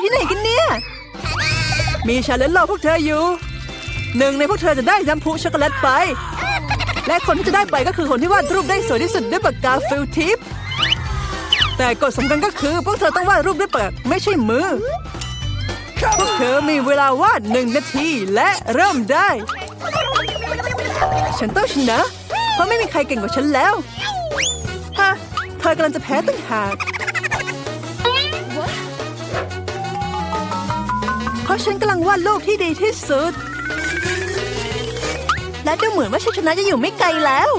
อยู่ที่ไหนกันเนี่ย มีชาเลนจ์รอพวกเธออยู่ หนึ่งในพวกเธอจะได้น้ำพุช็อกโกแลตไป และคนที่จะได้ไปก็คือคนที่วาดรูปได้สวยที่สุดด้วยปากกาฟิลทิป แต่กฎสำคัญก็คือพวกเธอต้องวาดรูปด้วยปากไม่ใช่มือ พวกเธอมีเวลาวาดหนึ่งนาทีและเริ่มได้ ฉันต้องชนะ เพราะไม่มีใครเก่งกว่าฉันแล้ว ฮะ เธอกำลังจะแพ้ตั้งหาก ราะฉันกำลังวาดรูปที่ดีที่สุด และดูเหมือนว่าชัยชนะจะอยู่ไม่ไกลแล้ว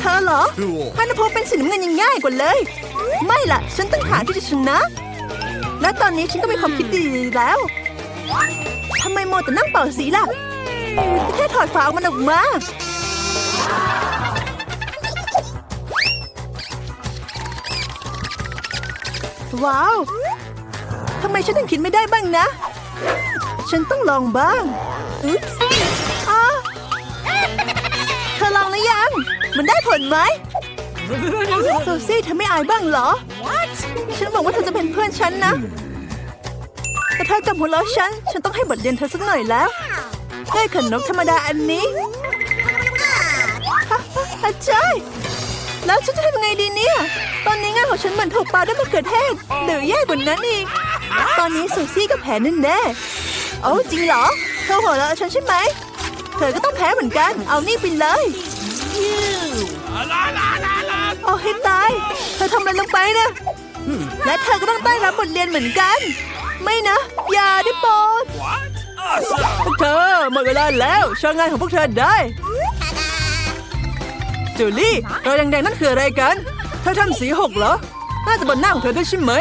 เธอเหรอ Cool. พันธพเป็นสีน้ำเงินยังง่ายกว่าเลย ไม่ล่ะ ฉันต้องหาที่จะชนะ และตอนนี้ฉันก็มีความคิดดีแล้วทำไมโมวแต่นั่งเป่าสีล่ะแค่ถอดฝามันออกมา ว้าว ทำไมฉันถึงคิดไม่ได้บ้างนะ ฉันต้องลองบ้างอุ๊บอ้าเธอลองหรือยัง มันได้ผลไหมโซซี่เธอไม่อายบ้างเหรอ ฉันบอกว่าเธอจะเป็นเพื่อนฉันนะ แต่เธอจับหัวเราะฉัน ฉันต้องให้บทเรียนเธอสักหน่อยแล้วด้วยขนนกธรรมดาอันนี้ฮะฮะอาจารย์ แล้วฉันจะทำยังไงดีเนี่ย ตอนนี้งานของฉันเหมือนถูกปาด้วยมะเขือเทศหรือแย่กว่านั้นอีก ตอนนี้ซูซี่ก็แพ้แน่ๆโอ้จริงเหรอ เธอหัวเราะฉันใช่ไหม เธอก็ต้องแพ้เหมือนกัน เอานี่ไปเลยโอ้ให้ตาย เธอทำอะไรลงไปนะ และเธอก็ต้องได้รับบทเรียนเหมือนกัน ไม่นะ อย่าได้โปรด What? Awesome. พวกเธอหมดเวลาแล้วโชว์งานของพวกเธอได้ จูลี่รอยแดงๆนั่นคืออะไรกัน เธอทำสีหกเหรอ น่าจะบนหน้าของเธอด้วยใช่ไหม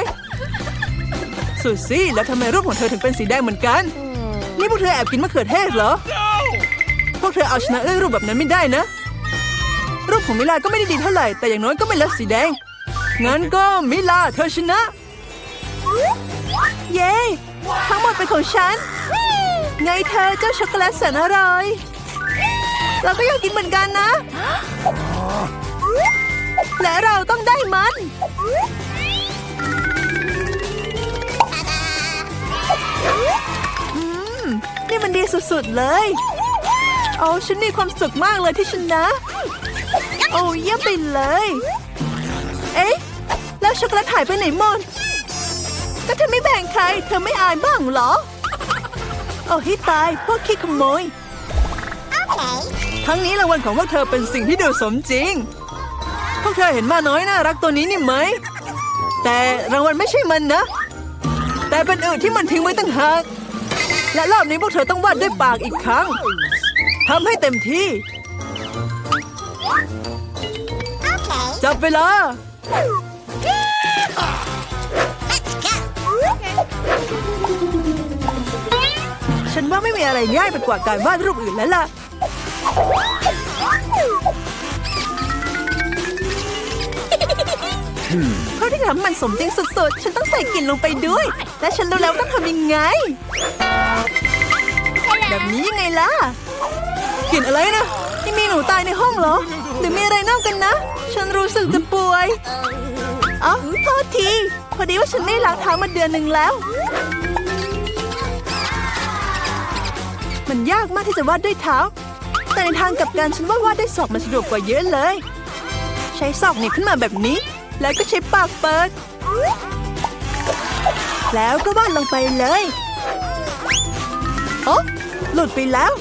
สุซี่แล้วทำไมรูปของเธอถึงเป็นสีแดงเหมือนกัน นี่พวกเธอแอบกินมะเขือเทศเหรอ พวกเธอเอาชนะด้วยรูปแบบนั้นไม่ได้นะ รูปของมิลาก็ไม่ได้ดีเท่าไหร่ แต่อย่างน้อยก็ไม่เล็สีแดง งั้นก็มิลาเธอชนะ เย้ ทั้งหมดเป็นของฉัน ไงเธอเจ้าช็อกโกแลตแสนอร่อย เราก็อยากกินเหมือนกันนะ และเราต้องได้มัน อืม นี่มันดีสุดๆเลยโอ้ฉันมีความสุขมากเลยที่ชนะ โอ้เยี่ยมไปเลย เอ๊ะ แล้วช็อกโกแลตหายไปไหนหมดก็เธอไม่แบ่งใคร เธอไม่อายบ้างเหรอ โอ้ให้ตาย พวกขี้ขโมย ทั้งนี้รางวัลของพวกเธอเป็นสิ่งที่ดูสมจริง พวกเธอเห็นมาน้อยน่ารักตัวนี้นี่ไหม แต่รางวัลไม่ใช่มันนะ แต่เป็นอื่นที่มันทิ้งไว้ตั้งหาก และรอบนี้พวกเธอต้องวาดด้วยปากอีกครั้งทำให้เต็มที่ จับเวลาฉันว่าไม่มีอะไรง่ายไปกว่าการวาดรูปอื่นแล้วล่ะ เพราะที่ทำมันสมจริงสุดๆ ฉันต้องใส่กลิ่นลงไปด้วย และฉันรู้แล้วต้องทำยังไง แบบนี้ยังไงล่ะ กลิ่นอะไรนะนี่มีหนูตายในห้องเหรอ หรือมีอะไรเน่ากันนะ ฉันรู้สึกจะป่วยเอ้าโทษที พอดีว่าฉันไม่ได้ล้างเท้ามาเดือนหนึ่งแล้ว มันยากมากที่จะวาดด้วยเท้า แต่ในทางกับกันฉันว่าวาดด้วยศอกมันสะดวกกว่าเยอะเลย ใช้ศอกหนีบขึ้นมาแบบนี้ แล้วก็ใช้ปากเปิด แล้วก็วาดลงไปเลยโอ๊ะหลุดไปแล้ว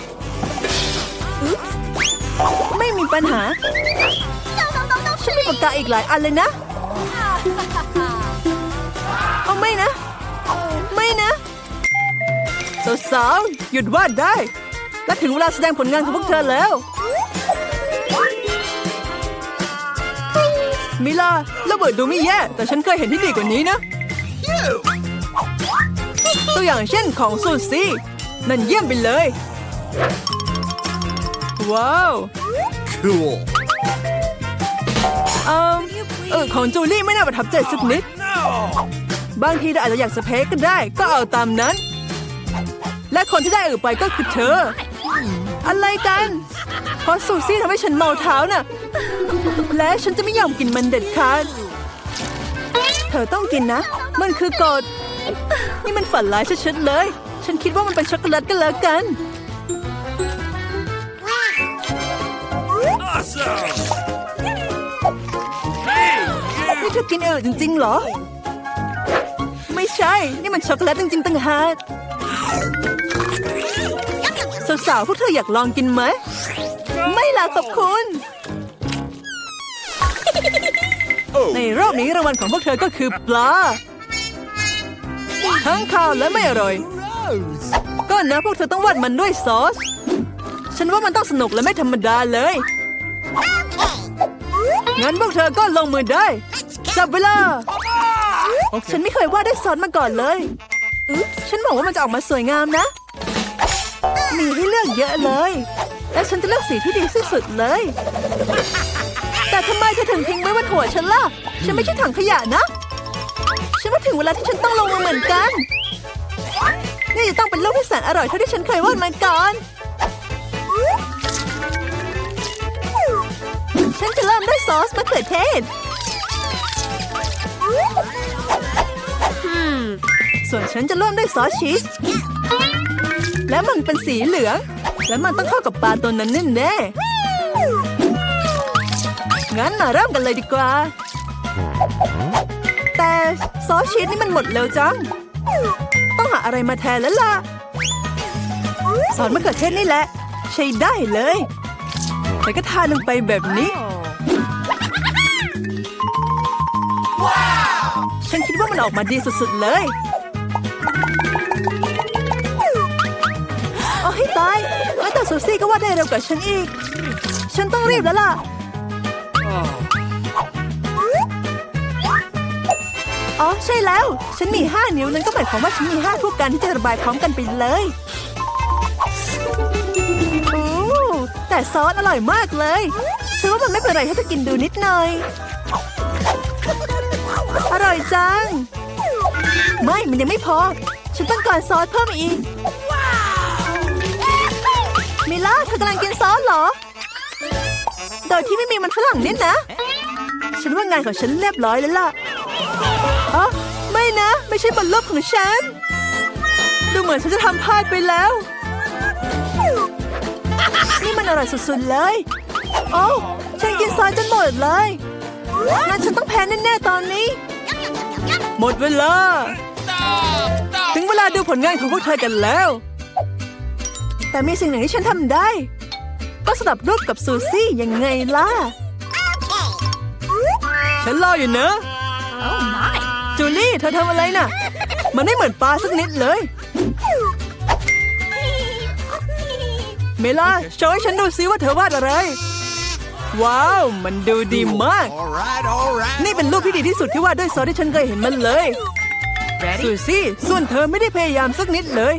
ไม่มีปัญหาฉันมีปากกาอีกหลายอันเลยนะ เอาไม่นะ ไม่นะสาวๆหยุดวาดได้ และถึงเวลาแสดงผลงานของพวกเธอแล้ว มิลาระเบิดดูไม่แย่ แต่ฉันเคยเห็นที่ดีกว่านี้นะ ตัวอย่างเช่นของซูซี่นั่นเยี่ยมไปเลย ว้าว Cool. เอ่อเออของจูลี่ไม่น่าประทับใจสักนิด No. บางทีเราอาจจะอยากสเปคก็ได้ ก็เอาตามนั้น และคนที่ได้เออไปก็คือเธอ อะไรกัน เพราะซูซี่ทำให้ฉันเมาเท้าน่ะ และฉันจะไม่ยอมกินมันเด็ดขาด เธอต้องกินนะ มันคือกฎนี่มันฝันร้ายชัดๆเลย ฉันคิดว่ามันเป็นช็อกโกแลตกันแล้วกัน Awesome! Hey, นี่เธอกินเออจริงๆเหรอ ไม่ใช่ นี่มันช็อกโกแลตจริงๆตั้งหาก สาวๆพวกเธออยากลองกินไหม ไม่ล่ะขอบคุณ ในรอบนี้รางวัลของพวกเธอก็คือปลา ทั้งข้าวและไม่อร่อย ก็นะพวกเธอต้องวาดมันด้วยซอส ฉันว่ามันต้องสนุกและไม่ธรรมดาเลย งั้นพวกเธอก็ลงมือได้ จับเวลา ฉันไม่เคยวาดด้วยซอสมาก่อนเลยอุ๊ยฉันบอกว่ามันจะออกมาสวยงามนะ มีให้เลือกเยอะเลย และฉันจะเลือกสีที่ดีที่สุดเลย แต่ทำไมเธอถึงทิ้งไว้บนหัวฉันล่ะ ฉันไม่ใช่ถังขยะนะ ฉันว่าถึงเวลาที่ฉันต้องลงมือเหมือนกัน นี่จะต้องเป็นลูกที่แสนอร่อยเท่าที่ฉันเคยวาดมาก่อน ฉันจะเริ่มด้วยซอสมะเขือเทศส่วนฉันจะเริ่มด้วยซอสชีส และมันเป็นสีเหลือง และมันต้องเข้ากับปลาตัวนั้นแน่ๆงั้นมาเริ่มกันเลยดีกว่า แต่ซอสชีสนี่มันหมดเร็วจัง ต้องหาอะไรมาแทนแล้วล่ะซอสมะเขือเทศนี่แหละ ใช้ได้เลยแล้วก็ทาลงไปแบบนี้ฉันคิดว่ามันออกมาดีสุดๆเลย เอาให้ตาย แล้วแต่ซูซี่ก็ว่าได้เร็วกว่าฉันอีก ฉันต้องรีบแล้วล่ะ อ๋อใช่แล้ว ฉันมี5นิ้วนั่นก็หมายความว่าฉันมี5ทุกการที่จะระบายพร้อมกันไปเลยโอ้แต่ซอสอร่อยมากเลย ฉันว่ามันไม่เป็นไรถ้าจะกินดูนิดหน่อย อร่อยจัง ไม่มันยังไม่พอ ฉันต้องการซอสเพิ่มอีก มิล่าเธอกำลังกินซอสเหรอ โดยที่ไม่มีมันฝรั่งเนี่ยนะ ฉันว่างานของฉันเรียบร้อยแล้วล่ะอ๋อไม่นะ ไม่ใช่บนลบของฉัน ดูเหมือนฉันจะทำพลาดไปแล้ว นี่มันอร่อยสุดๆเลย โอ้ฉันกินซอสจนหมดเลยงั้นฉันต้องแพ้แน่ๆตอนนี้ หมดเวลา ถึงเวลาดูผลงานของพวกเธอกันแล้ว แต่มีสิ่งหนึ่งที่ฉันทำได้ ก็สลับรูปกับซูซี่ยังไงล่ะ ฉันรออยู่เนอะ Oh my! จูลี่เธอทำอะไรน่ะ มันไม่เหมือนปลาสักนิดเลย เมล่าโชว์ให้ฉันดูซิว่าเธอวาดอะไร ว้าว มันดูดีมาก all right, all right. นี่เป็นรูปที่ดีที่สุดที่วาดด้วยซอสที่ฉันเคยเห็นมันเลยซูซี่ส่วนเธอไม่ได้พยายามสักนิดเลย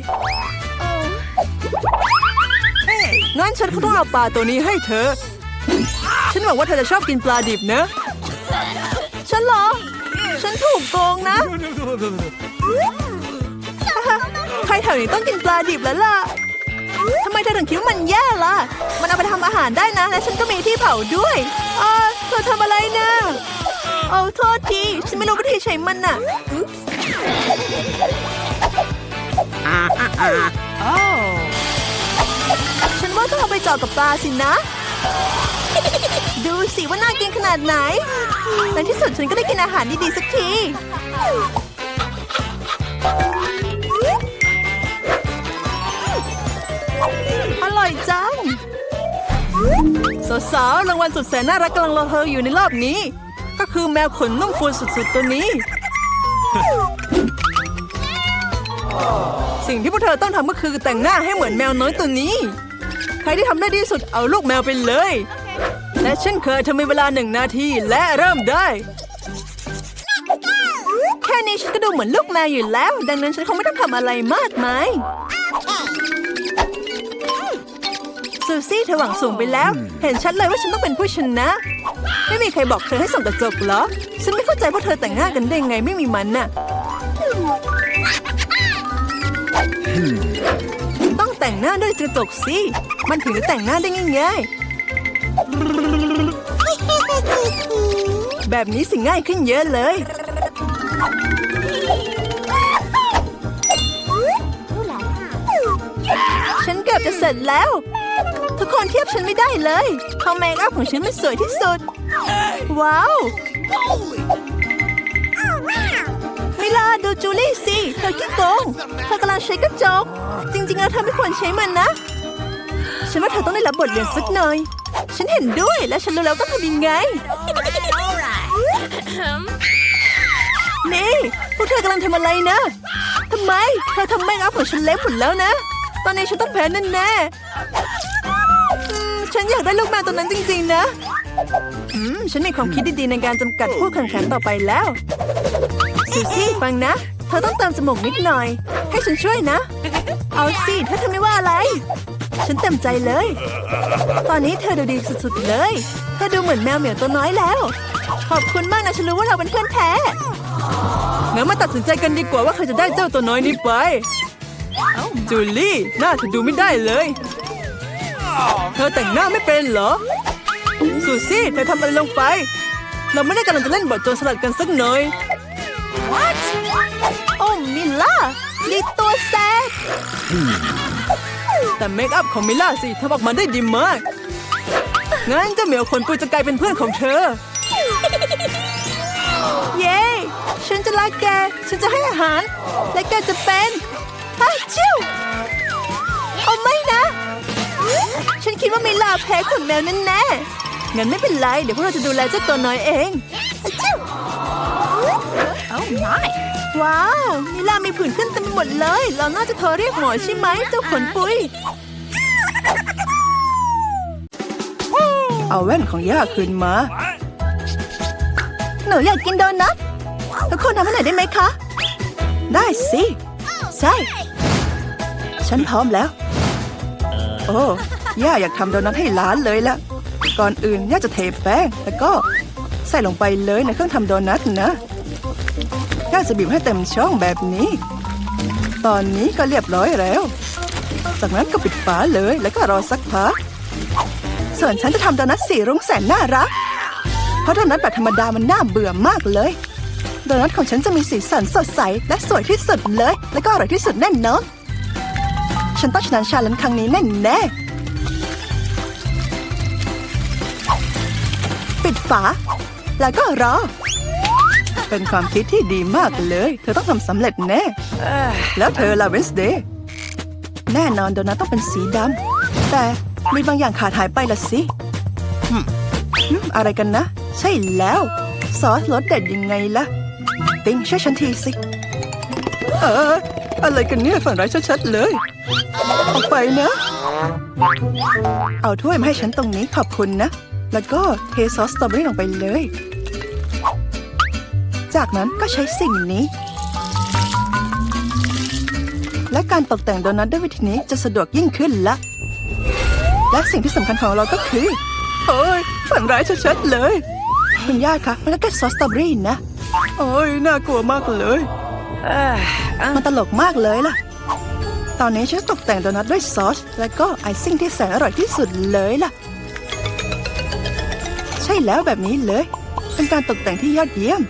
งั้นฉันก็ต้องเอาปลาตัวนี้ให้เธอ ฉันหวังว่าเธอจะชอบกินปลาดิบนะ ฉันเหรอ ฉันถูกโกงนะ ใครแถวนี้ต้องกินปลาดิบแล้วล่ะทำไมเธอถึงคิดว่ามันแย่ล่ะ มันเอาไปทำอาหารได้นะ และฉันก็มีที่เผาด้วยอ่าเธอทำอะไรนะเอาโทษที ฉันไม่รู้วิธีใช้มันน่ะ Oh! ฉันว่าต้อง เอาไปจาะกับปลาสินะ ดูสิว่าน่ากินขนาดไหนในที่สุดฉันก็ได้กินอาหารดีๆสักทีอร่อยจังสาวๆรางวัลสุดแสนน่ารักกำลังรอเธออยู่ในรอบนี้ ก็คือแมวขนนุ่มฟูสุดๆตัวนี้ สิ่งที่พวกเธอต้องทำก็คือแต่งหน้าให้เหมือนแมวน้อยตัวนี้ รที่ทำได้ดีที่สุดเอาลูกแมวไปเลย และเช่นเคยเธอมีเวลาหนึ่งนาทีและเริ่มได้ แค่นี้ฉันก็ดูเหมือนลูกแมวอยู่แล้ว ดังนั้นฉันคงไม่ต้องทำอะไรมากมายซูซี่เธอหวังสูงไปแล้ว เห็นชัดเลยว่าฉันต้องเป็นผู้ชนะ ไม่มีใครบอกเธอให้ส่องกระจกเหรอ ฉันไม่เข้าใจว่าเธอแต่งหน้ากันได้ไงไม่มีมันน่ะต้อง แต่งหน้าด้วยกระจกสิ มันถึงจะแต่งหน้าได้ง่ายๆ แบบนี้สิง่ายขึ้นเยอะเลย ฉันเกือบจะเสร็จแล้ว ทุกคนเทียบฉันไม่ได้เลยเพราะเมคอัพของฉันมันสวยที่สุด ว้าวมิลาดูจูลี่สิ เธอขี้โกง เธอกำลังใช้กระจก จริงๆแล้วเธอไม่ควรใช้มันนะ ฉันว่าเธอต้องได้รับบทเรียนสักหน่อย ฉันเห็นด้วยและฉันรู้แล้วต้องทำยังไง นี่พวกเธอกำลังทำอะไรนะทำไมเธอทำแม่งอัพของฉันเละหมดแล้วนะ ตอนนี้ฉันต้องแพ้แน่แน่ๆอืมฉันอยากได้ลูกแมวตัวนั้นจริงๆนะอืมฉันมีความคิดดีๆในการจำกัดผู้แข่งขันต่อไปแล้วซูซี่ฟังนะ เธอต้องเติมจมูกนิดหน่อย ให้ฉันช่วยนะ เอาสิถ้าเธอไม่ว่าอะไร ฉันเต็มใจเลย ตอนนี้เธอดูดีสุดๆเลย เธอดูเหมือนแมวเหมียวตัวน้อยแล้ว ขอบคุณมากนะฉันรู้ว่าเราเป็นเพื่อนแท้งั้นมาตัดสินใจกันดีกว่าว่าใครจะได้เจ้าตัวน้อยนี้ไปจูลี่หน้าเธอดูไม่ได้เลย เธอแต่งหน้าไม่เป็นเหรอซูซี่เธอทำอะไรลงไป เราไม่ได้กำลังจะเล่นบทโจรสลัดกันสักหน่อย What โอ้มิลล่านี่ตัวแซก แต่เมคอัพของมิล่าสิทำออกมาได้ดีมาก งั้นเจ้าเหมียวขนปุยจะกลายเป็นเพื่อนของเธอ เย้ ฉันจะรักแก ฉันจะให้อาหาร และแกจะเป็นฮะชิวเอาไม่นะ ฉันคิดว่ามิล่าแพ้ขนแมวแน่งั้นไม่เป็นไร เดี๋ยวพวกเราจะดูแลเจ้าตัวน้อยเองอะชิว Oh my. ว้าวมิลามีผื่นขึ้นเต็มไปหมดเลย เราน่าจะโทรเรียกหมอใช่ไหมเจ้าขนปุยเอาแว่นของย่าคืนมา หนูอยากกินโดนัททุกคนทำให้หน่อยได้ไหมคะ ได้สิ ใช่ ฉันพร้อมแล้ว โอ้ย่าอยากทำโดนัทให้หลานเลยละก่อนอื่นย่าจะเทแป้งแล้วก็ใส่ลงไปเลยในเครื่องทำโดนัทนะ ย่าจะบีบให้เต็มช่องแบบนี้ ตอนนี้ก็เรียบร้อยแล้ว จากนั้นก็ปิดฝาเลยแล้วก็รอสักพัก ส่วนฉันจะทำโดนัทสีรุ้งแสนน่ารัก เพราะโดนัทแบบธรรมดามันน่าเบื่อมากเลย โดนัทของฉันจะมีสีสันสดใส และสวยที่สุดเลย และก็อร่อยที่สุดแน่นอนฉันต้องชนะชาเลนครั้งนี้แน่แน่ปิดฝา แล้วก็รอ เป็นความคิดที่ดีมากเลย เธอต้องทำสำเร็จแน่ แล้วเธอล่ะเวนสเดย์แน่นอนโดนัทต้องเป็นสีดำแต่มีบางอย่างขาดหายไปละสิอะไรกันนะ ใช่แล้ว ซอสรสเด็ดยังไงล่ะ ติงช่วยฉันทีสิ เออ อะไรกันเนี่ยฝันร้ายชัดๆเลย ออกไปนะ เอาถ้วยมาให้ฉันตรงนี้ขอบคุณนะ แล้วก็เทซอสสตรอเบอรี่ลงไปเลย จากนั้นก็ใช้สิ่งนี้ และการตกแต่งโดนัทด้วยวิธีนี้จะสะดวกยิ่งขึ้นละ และสิ่งที่สำคัญของเราก็คือโอ้ยฝันร้ายชัดๆเลย คุณย่าคะมันก็แค่ซอสสตรอเบอรี่นะ โอ้ยน่ากลัวมากเลยมันตลกมากเลยล่ะ ตอนนี้ฉันตกแต่งโดนัทด้วยซอส แล้วก็ไอซิ่งที่แสนอร่อยที่สุดเลยล่ะ ใช่แล้วแบบนี้เลย เป็นการตกแต่งที่ยอดเยี่ยม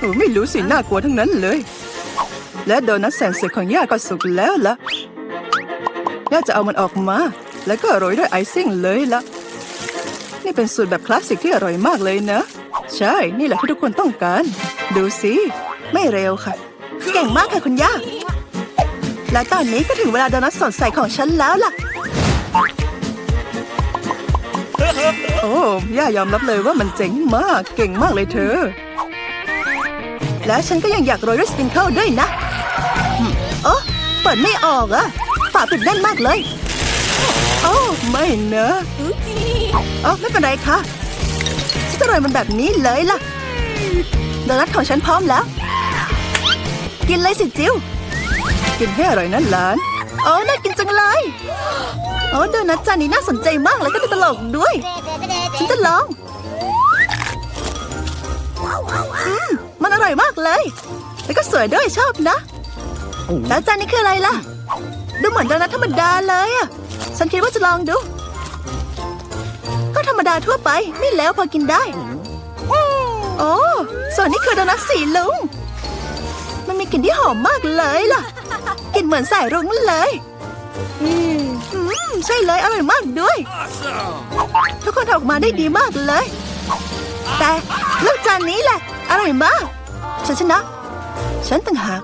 โอ้ไม่รู้สิน่ากลัวทั้งนั้นเลย และโดนัทแสนสวยของย่าก็สุกแล้วล่ะย่าจะเอามันออกมา แล้วก็โรยด้วยไอซิ่งเลยล่ะนี่เป็นสูตรแบบคลาสสิกที่อร่อยมากเลยนะ ใช่นี่แหละที่ทุกคนต้องการ ดูสิไม่เร็วค่ะ เก่งมากค่ะคุณย่า และตอนนี้ก็ถึงเวลาโดนัทสดใสของฉันแล้วล่ะโอ้ย่ายอมรับเลยว่ามันเจ๋งมาก เก่งมากเลยเธอ และฉันก็ยังอยากโรยด้วยสปริงเกิลด้วยนะเออเปิดไม่ออกอะฝาปิดแน่นมากเลย โอ้ไม่นะเออไม่เป็นไรค่ะฉันจะโรยมันแบบนี้เลยล่ะโดนัทของฉันพร้อมแล้ว กินเลยสิจิวกินให้อร่อยนะหลานโอ้น่ากินจังเลยโอ้โดนัทจานนี้น่าสนใจมากแล้วก็ตลกด้วย ฉันจะลองอื มมันอร่อยมากเลย แล้วก็สวยด้วยชอบนะ แล้วจานนี้คืออะไรล่ะ ดูเหมือนโดนัทธรรมดาเลยอะ ฉันคิดว่าจะลองดู ก็ธรรมดาทั่วไปไม่แล้วพอกินได้ โอ้ส่วนนี้คือโดนัทสีลุง มันมีกลิ่นที่หอมมากเลยล่ะ กลิ่นเหมือนสายรุ้งเลยอืมใช่เลยอร่อยมากด้วย Awesome! ทุกคนทำออกมาได้ดีมากเลย แต่ลูกจานนี้แหละ อร่อยมาก ฉันชนะ ฉันต่างหาก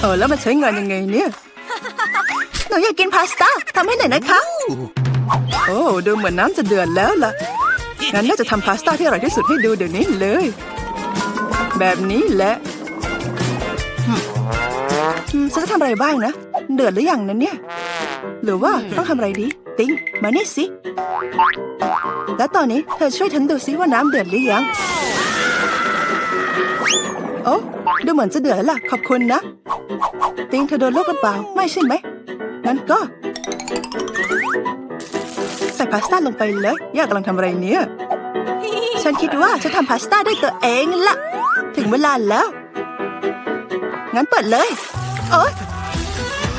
เออแล้วมันใช้งานยังไงเนี่ย หนูอยากกินพาสต้าทำให้หน่อยนะคะ โอ้ดูเหมือนน้ำจะเดือดแล้วล่ะ งั้นน่าจะทำพาสต้าที่อร่อยที่สุดให้ดูเดี๋ยวนี้เลย แบบนี้แหละอืมอืมฉันจะทำอะไรบ้างนะ เดือดหรือยังนะเนี่ย หรือว่าต้องทำอะไรดี ติงมานี่สิ แล้วตอนนี้เธอช่วยฉันดูซิว่าน้ำเดือดหรือยัง โอ้ดูเหมือนจะเดือดแล้วล่ะ ขอบคุณนะ ติงเธอโดนลูกหรือเปล่าไม่ใช่ไหมงั้นก็ ใส่พาสต้าลงไปเลย ย่ากำลังทำอะไรเนี่ย ฉันคิดว่าจะทำพาสต้าได้ตัวเองละ ถึงเวลาแล้ว งั้นเปิดเลย โอ๊ย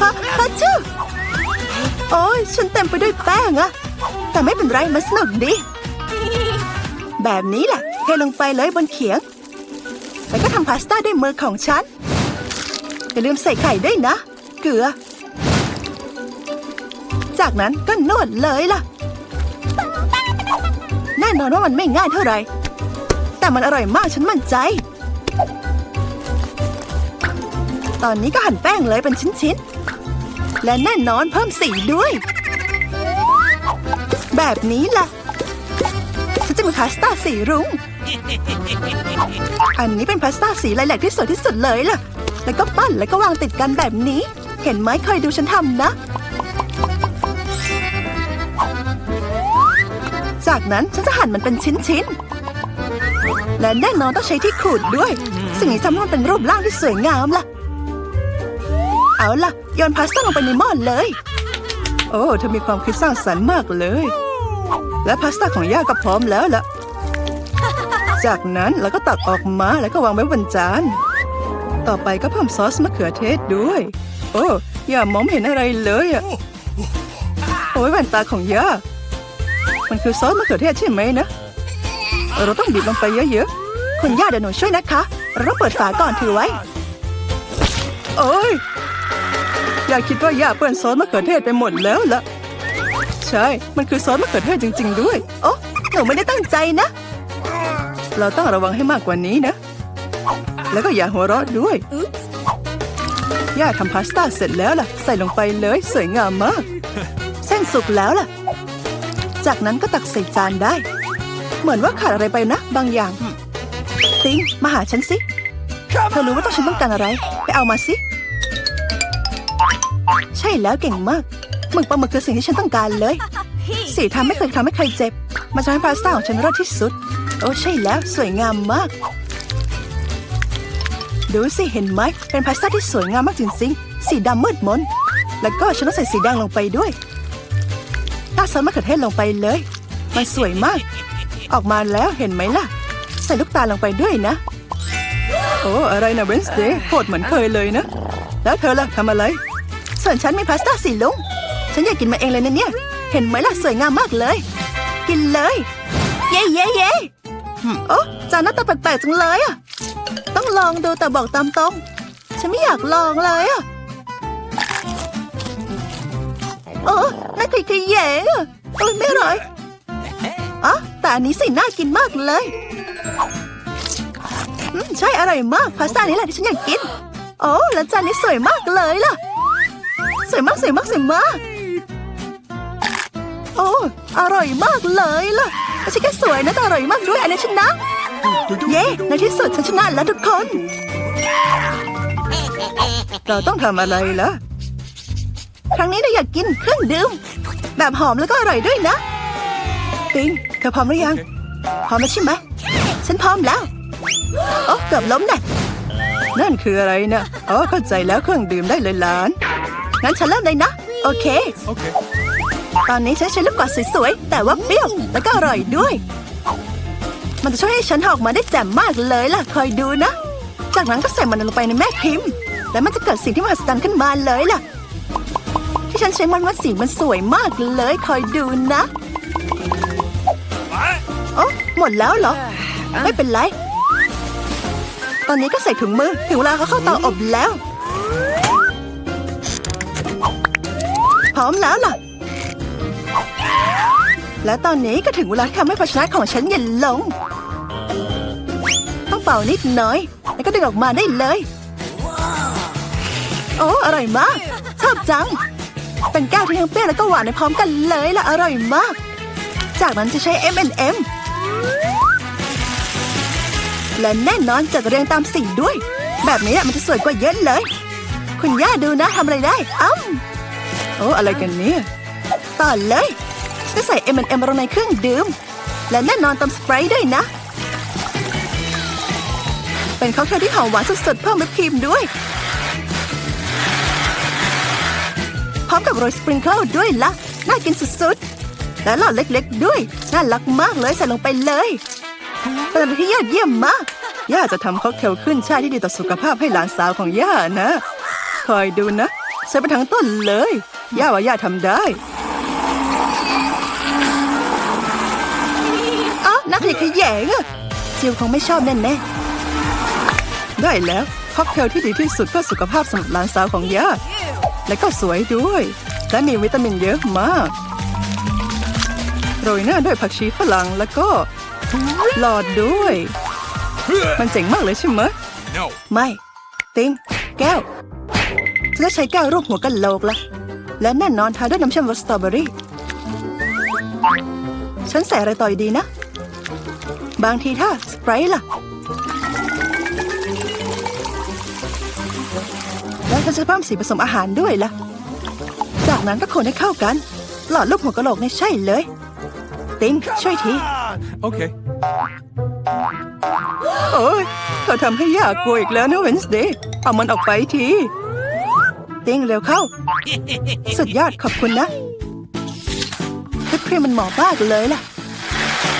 ฮะฮะชื่อ โอ๊ยฉันเต็มไปด้วยแป้งอะแต่ไม่เป็นไรมันสนุกดี แบบนี้แหละเทลงไปเลยบนเขียง แล้วก็ทำพาสต้าด้วยมือของฉันอย่าลืมใส่ไข่ด้วยนะ เกลือ จากนั้นก็นวดเลยล่ะ แน่นอนว่ามันไม่ง่ายเท่าไหร่ แต่มันอร่อยมากฉันมั่นใจ ตอนนี้ก็หั่นแป้งเลยเป็นชิ้นๆ และแน่นอนเพิ่มสีด้วย แบบนี้ล่ะฉันจะมีพาสต้าสีรุง้ง อันนี้เป็นพาสต้าสีไลแหลกที่สวยที่สุดเลยล่ะ แล้วก็ปั้นแล้วก็วางติดกันแบบนี้ เห็นไหมเคยดูฉันทำนะ จากนั้นฉันจะหั่นมันเป็นชิ้นๆ และแน่นอนต้องใช้ที่ขูดด้วย สิ่งนี้ทำให้มันเป็นรูปร่างที่สวยงามล่ะ เอาล่ะโยนพาสต้าลงไปในหม้อเลย โอ้เธอมีความคิดสร้างสรรค์มากเลย และพาสต้าของย่าก็พร้อมแล้วล่ะ จากนั้นเราก็ตักออกมาแล้วก็วางไว้บนจาน ต่อไปก็เพิ่มซอสมะเขือเทศด้วย โอ้ย่ามองเห็นอะไรเลยอะโอ้ยแว่นตาของย่ามันคือซอสมะเขือเทศใช่ไหมนะ เราต้องบีบลงไปเยอะๆคุณย่าเดี๋ยวหนูช่วยนะคะ เราเปิดฝาก่อนถือไว้ โอ้ย ย่าคิดว่าย่าเปื้อนซอสมะเขือเทศไปหมดแล้วล่ะ ใช่ มันคือซอสมะเขือเทศจริง ๆ ด้วยโอ้หนูไม่ได้ตั้งใจนะ เราต้องระวังให้มากกว่านี้นะ แล้วก็อย่าหัวเราะด้วย ย่าทำพาสต้าเสร็จแล้วล่ะ ใส่ลงไปเลยสวยงามมาก เส้นสุกแล้วล่ะ จากนั้นก็ตักใส่จานได้ เหมือนว่าขาดอะไรไปนะ บางอย่าง ติงมาหาฉันสิเธอรู้ว่าต้องฉันต้องการอะไร ไปเอามาสิ ใช่แล้วเก่งมากหมึกปลาหมึกคือสิ่งที่ฉันต้องการเลย สีทำไม่เคยทำให้ใครเจ็บมันจะให้พาสต้าของฉันรสที่สุด โอ้ใช่แล้วสวยงามมาก ดูสิเห็นไหมเป็นพาสต้าที่สวยงามมากจริงๆสีดำมืดมน แล้วก็ฉันต้องใส่สีแดงลงไปด้วยราดซอสมะเขือเทศลงไปเลย มันสวยมาก ออกมาแล้วเห็นไหมล่ะ ใส่ลูกตาลลงไปด้วยนะ โอ้อะไรนะเวนสเดย์โหดเหมือนเคยเลยนะ แล้วเธอล่ะทำอะไร ส่วนฉันมีพาสต้าสีลุง ฉันอยากกินมาเองเลยนะเนี่ย เห็นไหมล่ะสวยงามมากเลย กินเลย เย้เย้เย้โอ้จานหน้าตาแปลกๆจังเลยอะ ต้องลองดูแต่บอกตามตรง ฉันไม่อยากลองเลยอะโอ้น่าขยขยแยงอะโอ้ยไม่อร่อยอ๋อแต่อันนี้สิน่ากินมากเลยอืมใช่อร่อยมากพาสต้านี้แหละที่ฉันอยากกิน โอ้แล้วจานนี้สวยมากเลยล่ะ สวยมากสวยมากสวยมาก โอ้อร่อยมากเลยล่ะไม่ใช่แค่สวยนะแต่อร่อยมากด้วยอันนี้ชนะ เย้ในที่สุดฉันชนะแล้วทุกคน เราต้องทำอะไรล่ะ ครั้งนี้เราอยากกินเครื่องดื่มแบบหอมแล้วก็อร่อยด้วยนะปิงเธอพร้อมหรือยัง พร้อมแล้วใช่ไหมฉันพร้อมแล้วโอ้เกือบล้มนะนั่นคืออะไรนะอ๋อเข้าใจแล้วเครื่องดื่มได้เลยหลาน งั้นฉันเริ่มเลยนะ โอเค Okay. ตอนนี้ฉันใช้ลูกกวาดสวยๆ แต่ว่าเปรี้ยว แล้วก็อร่อยด้วย มันจะช่วยให้ฉันออกมาได้แจ่มมากเลยล่ะ คอยดูนะ จากนั้นก็ใส่มันลงไปในแม่พิมพ์ แล้วมันจะเกิดสิ่งที่มหัศจรรย์ขึ้นมาเลยล่ะ ที่ฉันใช้มันวัดสีมันสวยมากเลย คอยดูนะ What? โอ้หมดแล้วเหรอ ไม่เป็นไร ตอนนี้ก็ใส่ถุงมือถึงเวลาเขาเข้าเตาอบแล้ว ร้อมแล้วล่ะ และตอนนี้ก็ถึงเวลาที่ทำให้ภาชนะของฉันเย็นลง ต้องเป่านิดหน่อย แล้วก็ดึงออกมาได้เลย โอ้อร่อยมากชอบจัง เป็นแก้วที่ทั้งเปรี้ยวแล้วก็หวานในพร้อมกันเลยล่ะอร่อยมาก จากนั้นจะใช้ M&M และแน่นอนจัดเรียงตามสีด้วย แบบนี้มันจะสวยกว่าเยอะเลย คุณย่าดูนะทำอะไรได้อ้ำ โอ้อะไรกันเนี่ยต่อเลยจะใส่ M&M ลงในเครื่องดื่ม และแน่นอนติมสไปรท์ด้วยนะ เป็นค็อกเทลที่หอมหวานสุดๆเพิ่มวิปครีมด้วย พร้อมกับโรยสปริงเกิลด้วยละ่ะ น่ากินสุดๆ และหลอดเล็กๆด้วย น่ารักมากเลยใส่ลงไปเลยเป็นอะไรที่ยอดเยี่ยมมาก ย่าจะทำค็อกเทลขึ้นช่ายที่ดีต่อสุขภาพให้หลานสาวของย่านะ คอยดูนะใส่ไปทั้งต้นเลย ย่าว่าย่าทำได้เอ้านักเรียนขยงอะจิวคงไม่ชอบแน่ๆได้แล้วค็อกเทลที่ดีที่สุดเพื่อสุขภาพสำหรับหลานสาวของย่าและก็สวยด้วย และมีวิตามินเยอะมาก โรยหน้าด้วยผักชีฝรั่งแล้วก็หลอดด้วย มันเจ๋งมากเลยใช่ไหม No. ไม่ ติง แก้วฉันจะใช้แก้วรูปหัวกันโหลกละ และแน่นอนทาด้วยน้ำเชื่อมรสสตรอเบอรี่ ฉันใส่อะไรต่อดีนะ บางทีถ้าสไปรท์ล่ะ แล้วฉันจะเพิ่มสีผสมอาหารด้วยล่ะ จากนั้นก็คนให้เข้ากัน หลอดรูปหัวกะโหลกเนี่ยใช่เลย ติงช่วยที Ah, okay. โอ้ยเธอทำให้ยากกลัวอีกแล้วนะเวนส์เดย์เอามันออกไปที ติ้งเร็วเข้า สุดยอดขอบคุณนะวิปครีมมันเหมาะมากเลยล่ะ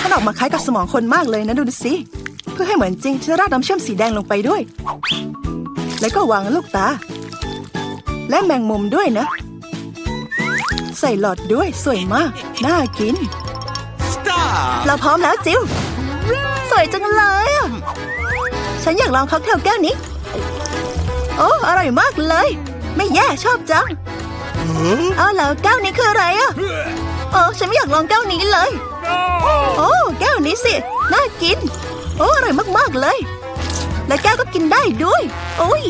มันออกมาคล้ายกับสมองคนมากเลยนะดูสิ เพื่อให้เหมือนจริงฉันราดน้ำเชื่อมสีแดงลงไปด้วย แล้วก็วางลูกตา และแมงมุมด้วยนะ ใส่หลอดด้วยสวยมาก น่ากิน Stop. เราพร้อมแล้วจิวสวยจังเลยอะฉันอยากลองค็อกเทลแก้วนี้ โอ้ อร่อยมากเลย ไม่แย่ชอบจังเอาแล้วแก้วนี้คืออะไรอะโอ้ฉันไม่อยากลองแก้วนี้เลย โอ้แก้วนี้สิ น่ากิน โอ้อร่อยมาก ๆ เลย และแก้วก็กินได้ด้วยโอ้ย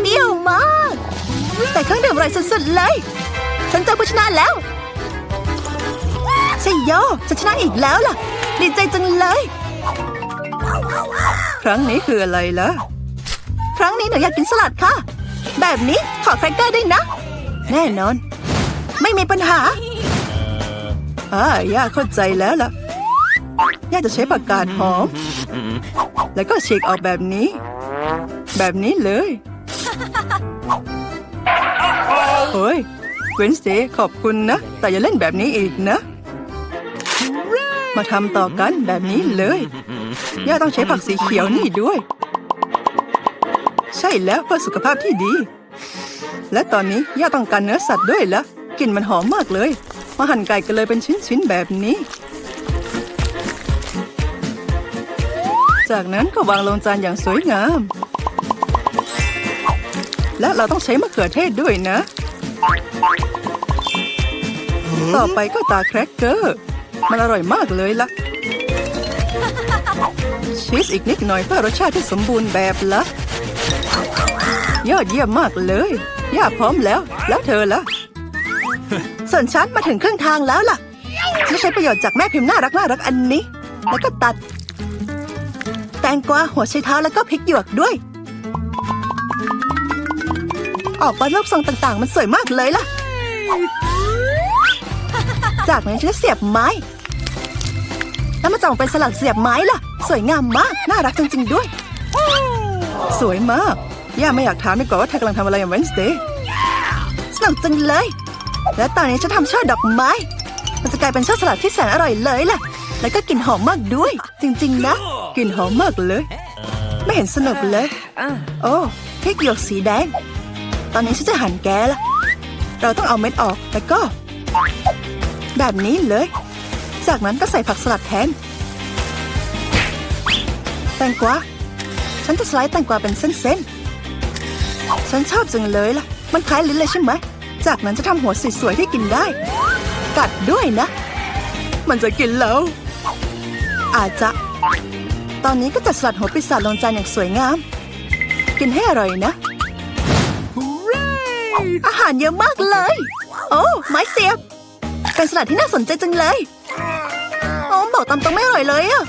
เปรี้ยวมาก แต่เครื่องดื่มอร่อยสุดๆเลย ฉันเจอผู้ชนะแล้วใช่โยจะชนะอีกแล้วล่ะ ดีใจจังเลย ครั้งนี้คืออะไรล่ะ ครั้งนี้หนูอยากกินสลัดค่ะ แบบนี้ขอแครกเกอร์ด้วยนะ แน่นอน ไม่มีปัญหาอ่าย่าเข้าใจแล้วล่ะ ย่าจะใช้ปากกาดหอม แล้วก็ฉีกออกแบบนี้ แบบนี้เลยโอ้ยเวนสเดย์ขอบคุณนะ แต่อย่าเล่นแบบนี้อีกนะ มาทำต่อกันแบบนี้เลย ย่าต้องใช้ผักสีเขียวนี่ด้วย ใช่แล้วเพื่อสุขภาพที่ดี และตอนนี้ย่าต้องการเนื้อสัตว์ด้วยละกลิ่นมันหอมมากเลย มาหั่นไก่กันเลยเป็นชิ้นๆแบบนี้ จากนั้นก็วางลงจานอย่างสวยงาม และเราต้องใช้มะเขือเทศด้วยนะ ต่อไปก็ตาแครกเกอร์ มันอร่อยมากเลยล่ะชีสอีกนิดหน่อยเพื่อรสชาติที่สมบูรณ์แบบละ ยอดเยี่ยมมากเลยย่าพร้อมแล้ว แล้วเธอล่ะ ส่วนฉันมาถึงครึ่งทางแล้วล่ะฉันจะใช้ประโยชน์จากแม่พิมพ์น่ารักน่ารักอันนี้ แล้วก็ตัด แตงกวาหัวไชเท้าแล้วก็พริกหยวกด้วย ออกมารูปทรงต่างๆ มันสวยมากเลยล่ะ จากนั้นฉันจะเสียบไม้ แล้วมาจ่องเป็นสลักเสียบไม้ล่ะ สวยงามมาก น่ารักจริงๆด้วย สวยมาก ย่าไม่อยากถามดีกว่าว่าเธอกำลังทำอะไรอย่าง Wednesday สนุกจังเลย และตอนนี้ฉันทำช่อดอกไม้ มันจะกลายเป็นช่อสลัดที่แสนอร่อยเลยล่ะ แล้วก็กลิ่นหอมมากด้วย จริง ๆ นะกลิ่นหอมมากเลย ไม่เห็นสนุกเลยโอ้พริกหยวกสีแดง ตอนนี้ฉันจะหั่นแกละเราต้องเอาเม็ดออกแล้วก็ แบบนี้เลย จากนั้นก็ใส่ผักสลัดแทนแตงกวาฉันจะสไลด์แตงกวาเป็นเส้นๆ ฉันชอบจังเลยล่ะ มันคล้ายลิ้นเลยใช่ไหม จากนั้นจะทำหัวสวยๆที่กินได้ กัดด้วยนะ มันจะกินแล้ว อาจจะ ตอนนี้ก็จัดสลัดหัวปีศาจลงจานอย่างสวยงาม กินให้อร่อยนะ อาหารเยอะมากเลย โอ้ไม้เสียบ เป็นสลัดที่น่าสนใจจังเลย โอ้บอกตามตรงไม่อร่อยเลยอะ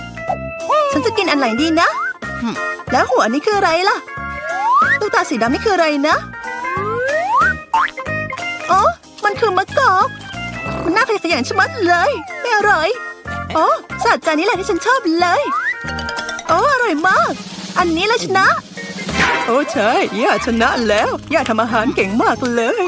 ฉันจะกินอันไหนดีนะ แล้วหัวนี่คืออะไรล่ะลู กตาสีดำนี่คืออะไรนะโอ้มันคือมะกอกมันน่าขยะแขยงชะมัดเลยไม่อร่อยโอ้สลัดจานนี้แหละที่ฉันชอบเลยโอ้อร่อยมาก อันนี้เลยชนะ โอ้ใช่ย่าชนะแล้วย่าทำอาหารเก่งมากเลย